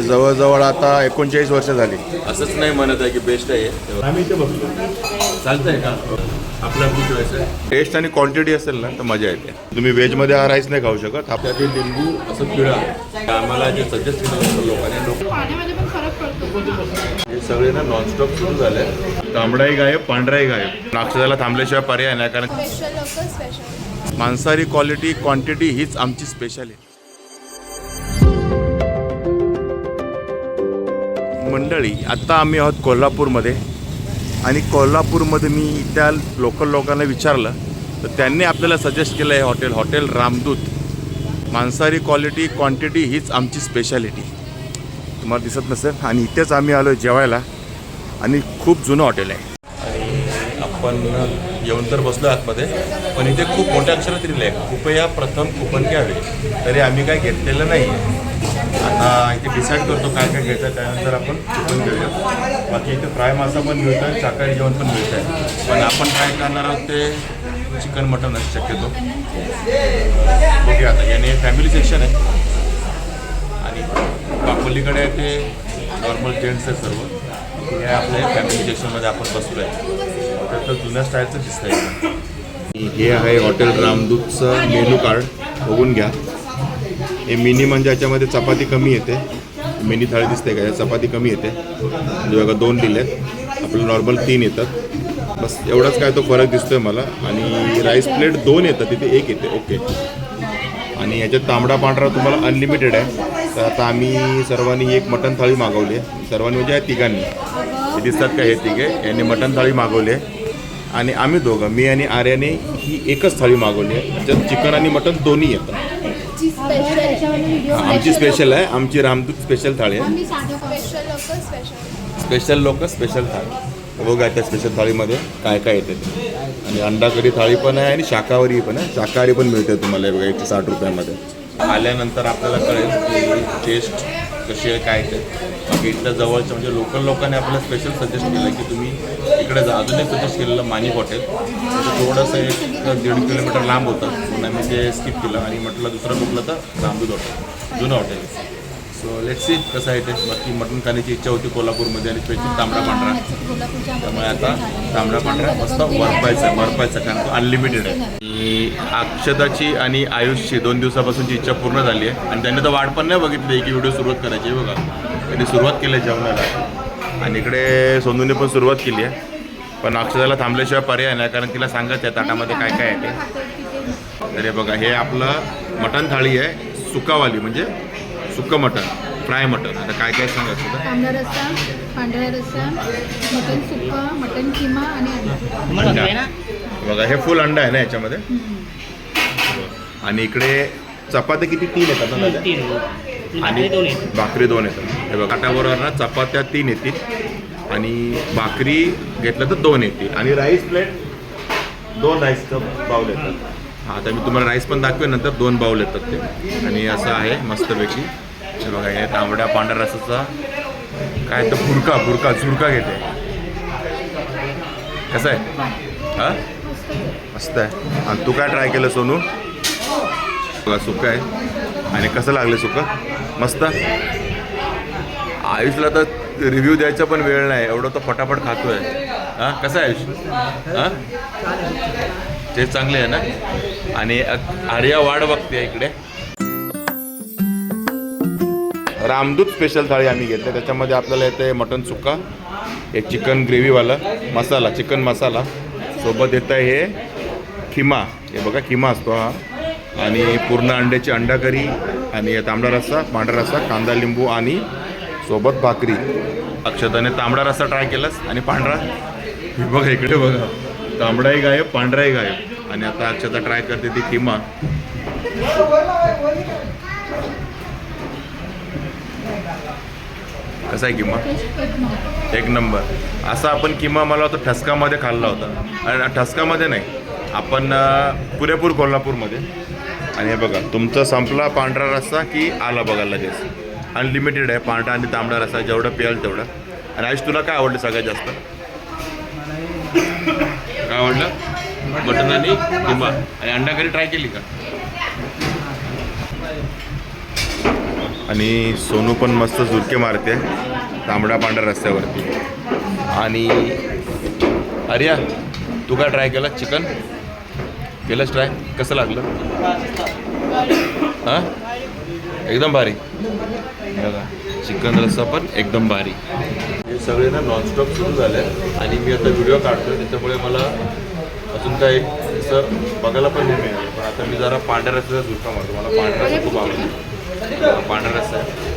जवळजवळ आता एकोणचाळीस वर्ष झाली. असंच नाही म्हणत आहे की बेस्ट आहे. आम्ही इथे बसलो चालतंय का? आपला आहे. टेस्ट आणि क्वांटिटी असेल ना तर मजा येते. तुम्ही व्हेजमध्ये हा राईस नाही खाऊ शकत. त्यातील लिंबू असं पिळा. आम्हाला जे सजेस्ट केलं होतं लोकांनी लोक हे सगळे ना नॉनस्टॉप सुरू झाले. तांबडाही गायब पांढराही गायब. नागशेदाला थांबल्याशिवाय पर्याय नाही कारण मांसाहारी क्वालिटी क्वांटिटी हीच आमची स्पेशल मंडळी आत्ता आम्ही आहोत कोल्हापूरमध्ये. आणि कोल्हापूरमध्ये मी त्या लोकल लोकांना विचारलं तर त्यांनी आपल्याला सजेस्ट केलं आहे हॉटेल हॉटेल रामदूत. मांसाहारी क्वालिटी क्वांटिटी हीच आमची स्पेशालिटी तुम्हाला दिसत नसेल आणि इथेच आम्ही आलो जेवायला. आणि खूप जुनं हॉटेल आहे. आणि आपण येऊन तर बसलो आतमध्ये पण इथे खूप मोठ्या अक्षरात लिहिलं आहे कृपया प्रथम कुपन घ्यावे. तरी आम्ही काय घेतलेलं नाही. आता इथे डिसाईड करतो काय काय घ्यायचं त्यानंतर आपण चिकन घेऊया बाकी इथे फ्राय मासा पण मिळतं आहे शाकाहारी जेवण पण मिळतं आहे पण आपण काय करणार आहोत ते चिकन मटन असं शक्यतो. बघूया आता याने फॅमिली सेक्शन आहे. आणि बापल्लीकडे ते नॉर्मल जेंट्स आहे सर्व. हे आपल्या फॅमिली सेक्शनमध्ये आपण बसलो आहे तर जुन्या स्टाईलचं दिसतं आहे हे आहे हॉटेल रामदूतचं मेनू कार्ड. बघून घ्या. हे मिनी म्हणजे याच्यामध्ये चपाती कमी येते. मिनी थाळी दिसते का? या चपाती कमी येते. म्हणजे बघा दोन दिलेत आपलं नॉर्मल तीन येतात. बस एवढाच काय तो फरक दिसतोय मला. आणि राईस प्लेट दोन येतात. तिथे एक येते. ओके आणि याच्यात तांबडा पांढरा तुम्हाला अनलिमिटेड आहे. तर आता आम्ही सर्वांनी एक मटण थाळी मागवली आहे. सर्वांनी म्हणजे या तिघांनी. हे दिसतात का हे तिघे? यांनी मटण थाळी मागवली आहे. आणि आम्ही दोघं मी आणि आर्याने ही एकच थाळी मागवली आहे. ज्यात चिकन आणि मटण दोन्ही येतात. आमची स्पेशल आहे. आमची रामदूत स्पेशल थाळी आहे. स्पेशल लोकल स्पेशल स्पेशल लोक स्पेशल थाळी. बघा त्या स्पेशल थाळीमध्ये काय काय येते ते. आणि अंडा करी थाळी पण आहे आणि शाकाहारी पण आहे. शाकाहारी पण मिळते तुम्हाला बघा एकशे साठ रुपयामध्ये. आल्यानंतर आपल्याला कळेल की टेस्ट कशी आहे काय ते. बाकी इथल्या जवळच्या म्हणजे लोकल लोकांनी आपल्याला स्पेशल सजेस्ट केलं की तुम्ही इकडे जा. अजून एक सजेस्ट केलेलं मानिक हॉटेल थोडंसं एक दीड किलोमीटर लांब होतं. म्हणून आम्ही ते स्किप केलं आणि म्हटलं दुसरं कुठलं तर रामदूत हॉटेल जुनं हॉटेल सो लेट्स सी कसं आहे ते. बाकी मटण खाण्याची इच्छा होती कोल्हापूरमध्ये आणि स्पेशल तांबडा पांढरा. त्यामुळे आता तांबडा पांढरा मस्त वरपायचा वरपायचा कारण तो अनलिमिटेड आहे. आणि अक्षताची आणि आयुषची दोन दिवसापासूनची इच्छा पूर्ण झाली आहे. आणि त्यांनी तर वाट पण नाही बघितली की व्हिडिओ सुरुवात करायची आहे बघा. त्यांनी सुरुवात केली आहे जेवणाला. आणि इकडे सोनूने पण सुरुवात केली आहे. पण अक्षताला थांबल्याशिवाय पर्याय नाही कारण तिला सांगत आहे ताटामध्ये काय काय आहे ते. तर हे बघा हे आपलं मटण थाळी आहे सुकावाली म्हणजे सुकं मटण फ्राय मटण. आता काय काय सांगा सुद्धा तांबडा रस्सा पांढरा रस्सा मटन सुक्का मटन किमा आणि अंडा. अंडा. बघा हे फुल अंडा आहे ना याच्यामध्ये? आणि इकडे चपात्या किती? तीन येतात ना आणि भाकरी दोन आहेत भाकरी दोन येतात. हे बघा काटाबरोबर ना चपात्या तीन येतील. आणि भाकरी घेतलं तर दोन येतील. आणि राईस प्लेट दोन राईसचं बाऊल येतात. हां तर मी तुम्हाला राईस पण दाखवेन नंतर दोन बाऊल येतात ते. आणि असं आहे मस्तपैकी हे बघा हे तांबड्या पांढऱ्या रसाचा काय तर फुरका फुरका झुरका घेते. कसं आहे? हां? मस्त आहे. आणि तू काय ट्राय केलं सोनू? बघा आहे. आणि कसं लागलं सुक्का मस्त. आयुषला तर रिव्ह्यू द्यायचा पण वेळ नाही. एवढं तो फटाफट खातोय. हां? कसं आहे आयुष? हां? ते चांगले आहे ना? आणि आर्या वाढ बघते इकडे. रामदूत स्पेशल थाळी आम्ही घेतली. त्याच्यामध्ये आपल्याला येते मटन सुक्का एक चिकन ग्रेव्हीवाला मसाला चिकन मसाला. सोबत येतं हे खिमा. हे बघा खिमा असतो हा. आणि पूर्ण अंड्याची अंडा करी आणि तांबडा रस्सा पांढरा रस्सा कांदा लिंबू आणि सोबत भाकरी. अक्षताने तांबडा रस्सा ट्राय केलास आणि पांढरा. हे बघा इकडे बघा. तांबडाही गायब पांढराही गायब. आणि आता अक्षता ट्राय करते ती किमा. कसा आहे किमा? एक नंबर. असा आपण किमा मला वाटतं ठसकामध्ये खाल्ला होता. आणि ठसकामध्ये नाही. आपण पुरेपूर कोल्हापूरमध्ये. आणि हे बघा तुमचा संपला पांढरा रस्सा की आला बघायला लगेच. अनलिमिटेड आहे पांढरा आणि तांबडा रस्सा जेवढं प्याल तेवढा. आणि आयुष तुला काय आवडलं सगळ्यात जास्त? काय आवडलं? मटन आणि किंवा आणि अंडा करी ट्राय केली का? आणि सोनू पण मस्त झुरके मारते तांबडा पांढऱ्या रस्त्यावरती. आणि अरिया तू काय ट्राय केलं? चिकन? केलंच ट्राय कसं लागलं? हां? एकदम भारी. बघा चिकन रस्सा पण एकदम भारी. हे सगळे ना नॉनस्टॉप सुरू झाले. आणि मी आता व्हिडिओ काढतोय त्याच्यामुळे मला अजून काय असं बघायला पण नाही मिळालं पण आता मी जरा पांढऱ्या रस्त्याचा झुरका मारतो. मला पांढरा खूप आवडतो. पांढरा रस्सा आहे.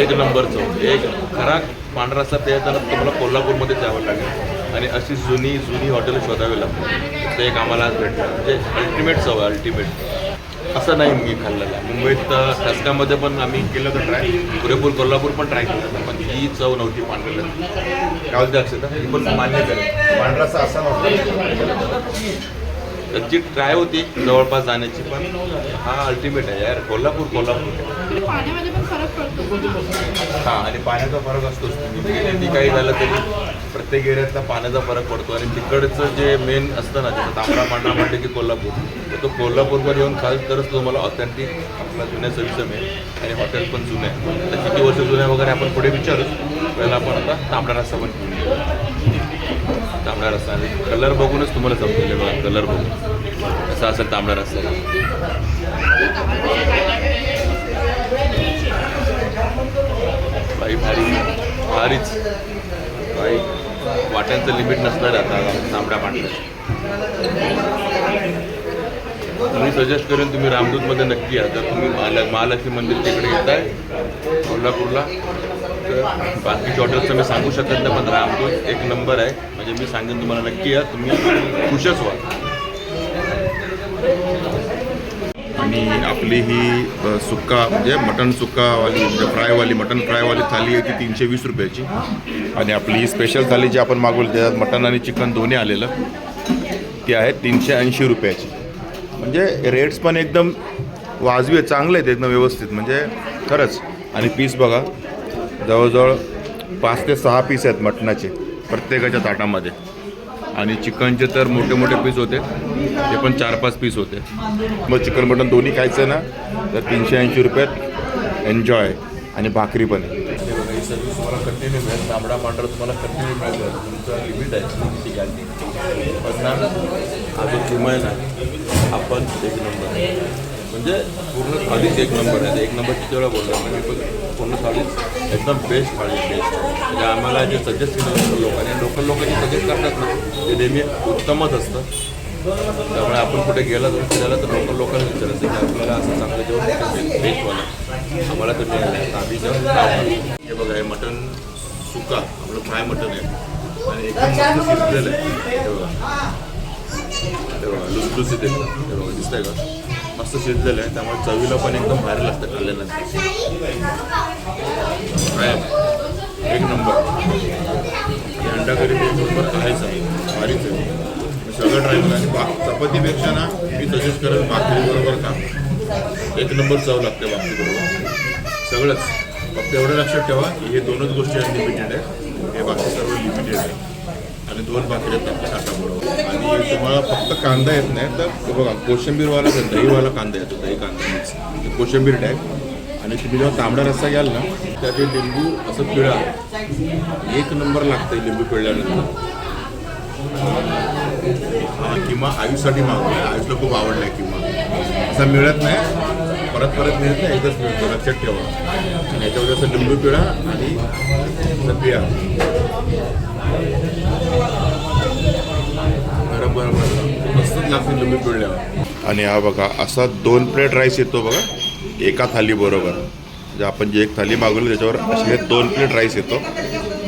एक नंबरचं एक खरा पांढरा रस्सा प्यायचा तुम्हाला कोल्हापूरमध्ये जावं लागेल. आणि अशी जुनी जुनी हॉटेल शोधावी लागतील ते एक आम्हाला आज भेटलं म्हणजे अल्टिमेट सवय अल्टिमेट असं नाही मी खाल्लेलं. आहे मुंबईत अ, ठसकामध्ये पण आम्ही केलं होतं ट्राय पुरेपूर कोल्हापूर पण ट्राय केलं होतं पण ही चव नव्हती पांढऱ्याला काय बोलते अक्षता ही पण मान्य करेल. पांढरा रस्सा असा नव्हता. त्याची ट्राय होती जवळपास जाण्याची पण हा अल्टिमेट आहे यार. कोल्हापूर कोल्हापूर. हां हा आणि पाण्याचा फरक असतोच. तुम्ही किती काही झालं तरी प्रत्येक एरियातला पाण्याचा फरक पडतो. आणि तिकडचं जे मेन असतं ना त्याचं तांबडा पांढरा म्हणते की कोल्हापूर तर तो कोल्हापूरवर येऊन खाल तरच तुम्हाला ऑथेंटिक आपला जुन्या चवीचं मिळेल आणि हॉटेल पण जुनं आहे तर किती वर्ष जुन्या वगैरे आपण पुढे विचारू. पहिला आपण आता तांबडा रस्सा पण घेऊन येऊ. तांबडा रस्ता. आणि कलर बघूनच तुम्हाला समजेल बघा कलर बघून. असं असेल तांबडा रस्सा काही भारी भारीच. काही वाट्यांचं लिमिट नसणार आता तांबड्या पांढरा. मी सजेस्ट करेन तुम्ही रामदूतमध्ये नक्की या. जर तुम्ही महाल महालक्ष्मी मंदिर तिकडे येत आहे कोल्हापूरला तर बाकीच्या हॉटेल्सचं मी सांगू शकत नाही पण रामदूत एक नंबर आहे. म्हणजे मी सांगेन तुम्हाला नक्की या. तुम्ही खुशच व्हा. आणि आपली ही सुक्का म्हणजे मटन सुक्कावाली म्हणजे फ्रायवाली मटन फ्रायवाली थाली आहे ती तीनशे वीस रुपयाची. आणि आपली ही स्पेशल थाली जी आपण मागवली त्याच्यात मटन आणि चिकन दोन्ही आलेलं ती आहे तीनशे ऐंशी रुपयाची. म्हणजे रेट्स पण एकदम वाजवी आहेत चांगले आहेत एकदम व्यवस्थित. म्हणजे खरंच आणि पीस बघा जवळजवळ पाच ते सहा पीस आहेत मटणाचे प्रत्येकाच्या ताटामध्ये. आणि चिकनचे तर मोठे मोठे पीस होते. ते पण चार पाच पीस होते. मग चिकन मटन दोन्ही खायचं ना तर तीनशे ऐंशी रुपयात एन्जॉय आणि भाकरी पण आहे. ही सर्विस तुम्हाला कंटिन्यू मिळेल तांबडा पांढरा तुम्हाला कंटिन्यू मिळेल तुमचं लिमिट आहे ठीक आहे पण ना हा जो आहे ना हा पण एक नंबर. आहे म्हणजे पूर्ण थाळीच एक नंबर आहे. एक नंबरची तेवढा वेळा बोललो मी पण पूर्ण थाळीच एकदम बेस्ट थाळी बेस्ट म्हणजे आम्हाला जे सजेस्ट केलं लोकल लोकांनी लोकल लोक जे सजेस्ट करतात ना ते नेहमी उत्तमच असतं. त्यामुळे आपण कुठे गेला तर फिरायला तर लोकल लोकांना विचारायचं की आपल्याला असं चांगलं जेवण बेस्टवालं आम्हाला तुम्ही आम्ही जेवण हे बघा हे मटन सुका. आपलं फ्राय मटन आहे. आणि एकदम मस्त शिजलेलं आहे. हे बघा. हे बघा लुसलुसीत एकदम हे बघा दिसतंय का? मस्त शिजलेलं आहे त्यामुळे चवीला पण एकदम भारी लागतं खाल्ल्यानंतर. एक नंबर. अंडा करी एक नंबर आहेच आहे. भारीच आहे. सगळं ट्राय केलं आणि बा चपातीपेक्षा ना मी तसेच करेन भाकरी बरोबर का एक नंबर चव लागते भाकरी बरोबर. सगळंच. फक्त एवढं लक्षात ठेवा की हे दोनच गोष्टी अनलिमिटेड आहे हे बाकी सर्व लिमिटेड आहे आणि दोन भाकरी आहेत आपल्या आणि तुम्हाला फक्त कांदा येत नाही तर बघा कोशिंबीरवाला जो दहीवाला कांदा येतो दही कांदा मिक्स. ते कोशिंबीर आणि तुम्ही जेव्हा तांबडा रस्सा घ्याल ना त्यात लिंबू असं पिळा. एक नंबर लागतं लिंबू पिळल्यानंतर. किंवा आयुषसाठी मागवला आयुषला खूप आवडला किंवा असा मिळत नाही. परत परत मिळत नाही एकदाच मिळतो लक्षात ठेवा. आणि याच्यावर असं लिंबू पिळा आणि असं पिळा बरं बरं बरं. मस्तच लागते लिंबू पिळल्यावर. आणि हा बघा असा दोन प्लेट राईस येतो बघा एका थाली बरोबर. जे आपण जे एक थाली मागवली त्याच्यावर असे हे दोन प्लेट राईस येतो.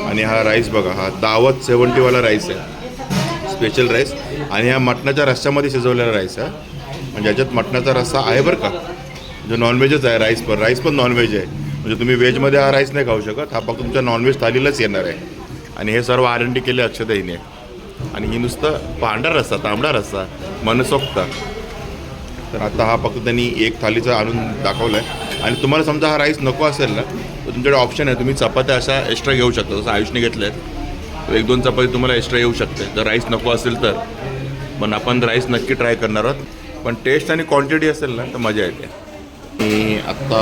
आणि हा राईस बघा हा दावत सेवन्टीवाला राईस आहे. Special rice. आणि ह्या मटणाच्या रस्स्यामध्ये शिजवलेला राईस आहे. म्हणजे याच्यात मटणाचा रस्सा आहे बरं का? म्हणजे नॉनव्हेजच आहे राईस पण. राईस पण नॉनव्हेज आहे. म्हणजे तुम्ही व्हेजमध्ये हा राईस नाही खाऊ शकत. हा फक्त तुमच्या नॉनव्हेज थालीलाच येणार आहे. आणि हे सर्व आर एन डी केले अक्षताईने आणि ही नुसतं पांढरा रस्सा तांबडा रस्सा मनसोक्त. तर आता हा फक्त त्यांनी एक थालीचा आणून दाखवला आहे आणि तुम्हाला समजा हा राईस नको असेल ना तर तुमच्याकडे ऑप्शन आहे. तुम्ही चपात्या अशा एक्स्ट्रा घेऊ शकता. जसं आयुषने घेतल्या आहेत तर एक दोन चपाती तुम्हाला एक्स्ट्रा येऊ शकते. जर राईस नको असेल तर. पण आपण राईस नक्की ट्राय करणार आहोत. पण टेस्ट आणि क्वांटिटी असेल ना तर मजा येते. मी आत्ता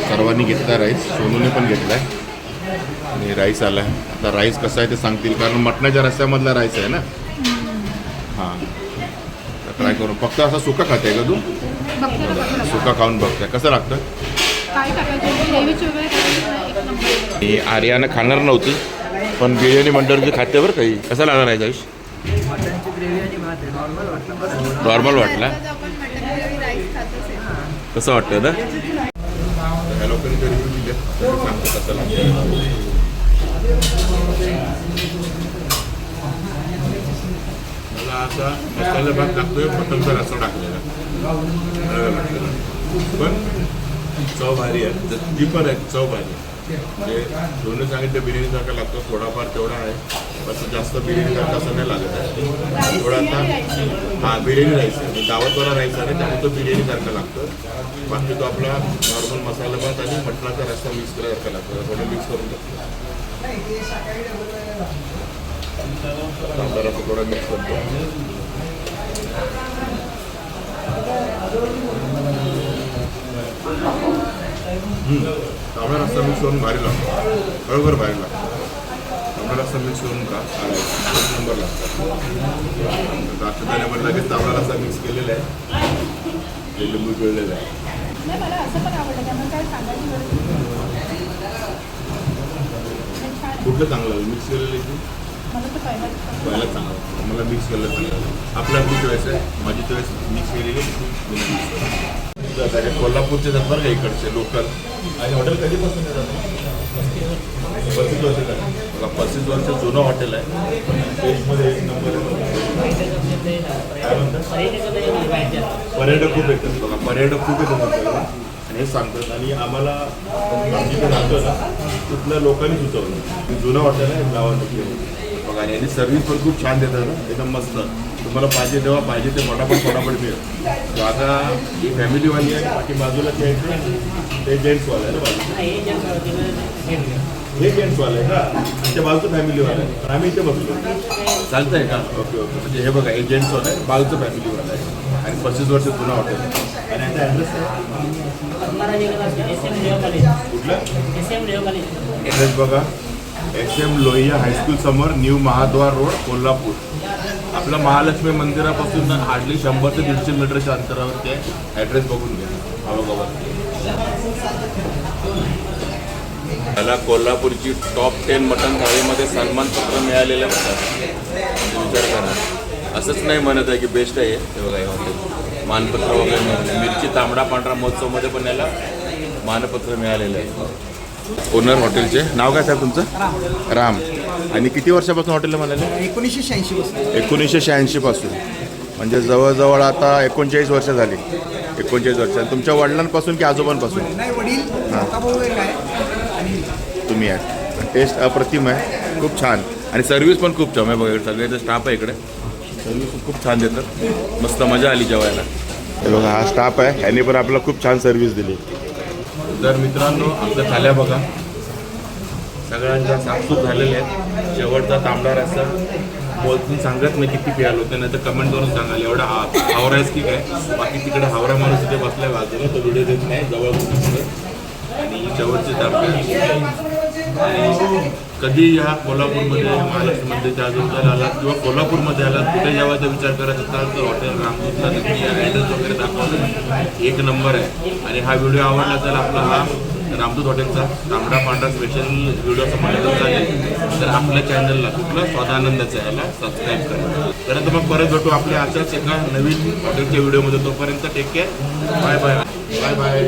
सर्वांनी घेतला राईस सोनूने पण घेतला आहे आणि राईस आला आहे आता राईस कसा आहे ते सांगतील कारण मटणाच्या रस्त्यामधला राईस आहे ना? हां. ट्राय करू. फक्त असा सुका खाते का तू. सुका खाऊन बघते. कसं लागतं? ही आर्यानं खाणार नव्हती पण बिर्याणी म्हटल्यावर ती खाते बरं काही. कसं लागणार आहे जाईश आणि नॉर्मल वाटला आपण मटन ग्रेव्ही राईस खातो कसं वाटतं ना कसं मला आता मसाला भात लागतोय मटनचा असं टाकलेला. पण चव भारी आहे. डीपर आहे चव भारी आहे. म्हणजे दोन्ही सांगितलं बिर्याणीसारखा लागतो थोडाफार तेवढा आहे पण जास्त बिर्याणी सारखा असं नाही लागत आहे. थोडा आता हा बिर्याणी राईस आहे. म्हणजे दावतवाला राईस आहे त्यामुळे तो बिर्याणी सारखा लागतो. बाकी तो आपला नॉर्मल मसाला भात आणि मटणाचा रस्ता मिक्स करायसारखा लागतो. थोडं मिक्स करून टाकतो तांबडा थोडा मिक्स करतो. तांबडा रस्ता मिक्स करून भारी लागतो बरोबर भारी लागतो तांबडा रस्ता मिक्स करून का नंबर लागतो दाखवताना लगेच तांबडा रस्ता मिक्स केलेला आहे. लिंबू पिळलेलं आहे. नाही मला असं पण आवडलं त्यामुळे काय सांगायची गरज नाही. पण छान. आहे. कुठलं चांगलं मिक्स केलेलं आहे पहिला चांगलं मला मिक्स केलं चांगलं आपलं आपली चॉईस आहे. माझी चॉईस मिक्स केलेली कोल्हापूरचे बरं का इकडचे लोकल आणि हॉटेल कधीपासून पस्तीस वर्ष. बघा पस्तीस वर्ष जुनं हॉटेल आहे. टेस्टमध्ये एक नंबर आहे. काय म्हणतात पर्यटक खूप येतात. बघा पर्यटक खूप येतात आपल्याला आणि हे सांगतात. आणि आम्हाला आम्ही जिथे राहतो ना तिथल्या लोकांनी सुचवलं. जुनं हॉटेल आहे गावात बघा आणि यांनी सर्व्हिस पण खूप छान देतात ना. एकदम मस्त. तुम्हाला पाहिजे तेव्हा पाहिजे ते फटाफट फटाफट मिळेल. तर आता ही फॅमिलीवाली आहे. बाकी बाजूला ते आहे ते जेंट्सवाले आहे ना हे जेंट्सवाले आहे का आणि त्या बाजूचं फॅमिलीवाला आहे आम्ही इथे बसलो. चालतंय का? Okay okay. म्हणजे हे बघा हे जेंट्सवालं आहे बाजूचं फॅमिलीवाला आहे आणि पस्तीस वर्ष जुना हॉटेल आहे. आणि याचा ॲड्रेस आहे कुठलं? ॲड्रेस बघा. S M Lohia high school समोर न्यू महाद्वार रोड कोल्हापूर. आपलं महालक्ष्मी मंदिरापासून हार्डली शंभर ते दीडशे मीटरच्या अंतरावरती आहे. ॲड्रेस बघून घ्या. औरंगाबाद मला कोल्हापूरची टॉप टेन मटन थाळीमध्ये सन्मानपत्र मिळालेलं म्हणतात विचार करा. असंच नाही म्हणत आहे की बेस्ट आहे तेव्हा बघा हे हॉटेल मानपत्र वगैरे मिरची तांबडा पांढरा महोत्सवमध्ये पण याला मानपत्र मिळालेलं आहे. ओनर हॉटेलचे? नाव काय साहेब तुमचं? राम. आणि किती वर्षापासून हॉटेलला म्हणाले? एकोणीसशे शहाऐंशी पासून. एकोणीसशे शहाऐंशीपासून म्हणजे जवळजवळ आता एकोणचाळीस वर्ष झाली. एकोणचाळीस वर्ष. आणि तुमच्या वडिलांपासून की आजोबांपासून? आणि तुम्ही आहे. टेस्ट अप्रतिम आहे. खूप छान. आणि सर्व्हिस पण खूप छान आहे बघा. सगळ्याचा स्टाफ आहे इकडे. सर्व्हिस खूप छान देतात. मस्त मजा आली जेवायला. हे बघा हा स्टाफ आहे. ह्याने पण आपल्याला खूप छान सर्व्हिस दिली. तर मित्रांनो आमच्या थाल्या बघा. सगळ्यांच्या साफसूफ झालेल्या आहेत. शेवटचा तांबडा रस्ता बोलतून सांगत नाही किती प्यायला होते नाही तर कमेंट करून सांगाल. एवढा हा हावरायच की काय? बाकी तिकडे हावरा माणूस तिथे बसलाय बाजूला. तो व्हिडिओ देत नाही जवळ बसून आणि शेवटचे तांबडे. कधी ह्या कोल्हापूरमध्ये महाराष्ट्रामध्ये आजूबाजूला आलात किंवा कोल्हापूरमध्ये आलात कुठे यावाचा विचार करत असाल तर हॉटेल रामदूतला नक्की ॲड्रेस वगैरे दाखवलं एक नंबर आहे. आणि हा व्हिडिओ आवडला तर आपला हा रामदूत हॉटेलचा तांबडा पांढरा स्पेशल व्हिडिओ समाजात चालेल तर आपल्या चॅनलला कुठलं स्वादानंदाचा याला सबस्क्राईब करा. तर मग परत भेटू आपल्या अशाच एका नवीन हॉटेलच्या व्हिडिओमध्ये तोपर्यंत take care bye bye bye bye